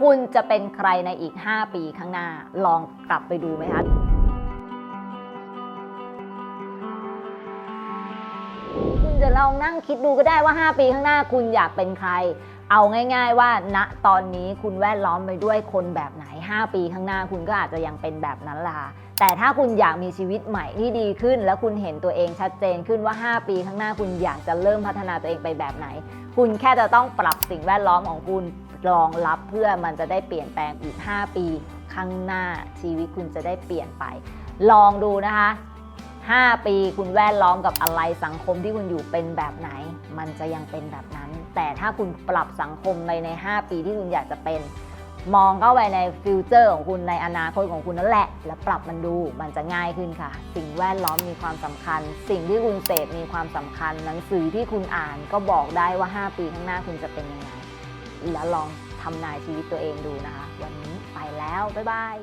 คุณจะเป็นใครในอีก 5 ปีข้างหน้า ลองกลับไปดูไหมคะคุณจะลองนั่งคิดดูก็ได้ว่า 5 ปีข้างหน้าคุณอยากเป็นใคร เอาง่าย ๆ ว่าณตอนนี้คุณแวดล้อมไปด้วยคนแบบไหน 5 ปีข้างหน้าคุณก็อาจจะยังเป็นแบบนั้นล่ะค่ะแต่ถ้าคุณอยากมีชีวิตใหม่ที่ดีขึ้น แล้วคุณเห็นตัวเองชัดเจนขึ้นว่า 5 ปีข้างหน้าคุณอยากจะเริ่มพัฒนาตัวเองไปแบบไหน คุณแค่จะต้องปรับสิ่งแวดล้อมของคุณ รองรับเพื่อมันจะได้เปลี่ยนแปลงอีก 5 ปี ข้างหน้าชีวิตคุณจะได้เปลี่ยนไป ลองดูนะคะ 5 ปีคุณแวดล้อมกับอะไรสังคมที่คุณอยู่เป็นแบบไหน มันจะยังเป็นแบบนั้น แต่ถ้าคุณปรับสังคมในใน 5 ปีที่คุณอยากจะเป็น มองเข้าไปในฟิวเจอร์ของคุณในอนาคตของคุณนั่นแหละ แล้วปรับมันดูมันจะง่ายขึ้นค่ะ สิ่งแวดล้อมมีความสำคัญ สิ่งที่คุณเสพมีความสำคัญ หนังสือที่คุณอ่านก็บอกได้ว่า 5 ปีข้างหน้าคุณจะเป็นยังไง แล้วลองทำนายชีวิตตัวเองดูนะคะ วันนี้ไปแล้ว บ๊ายบาย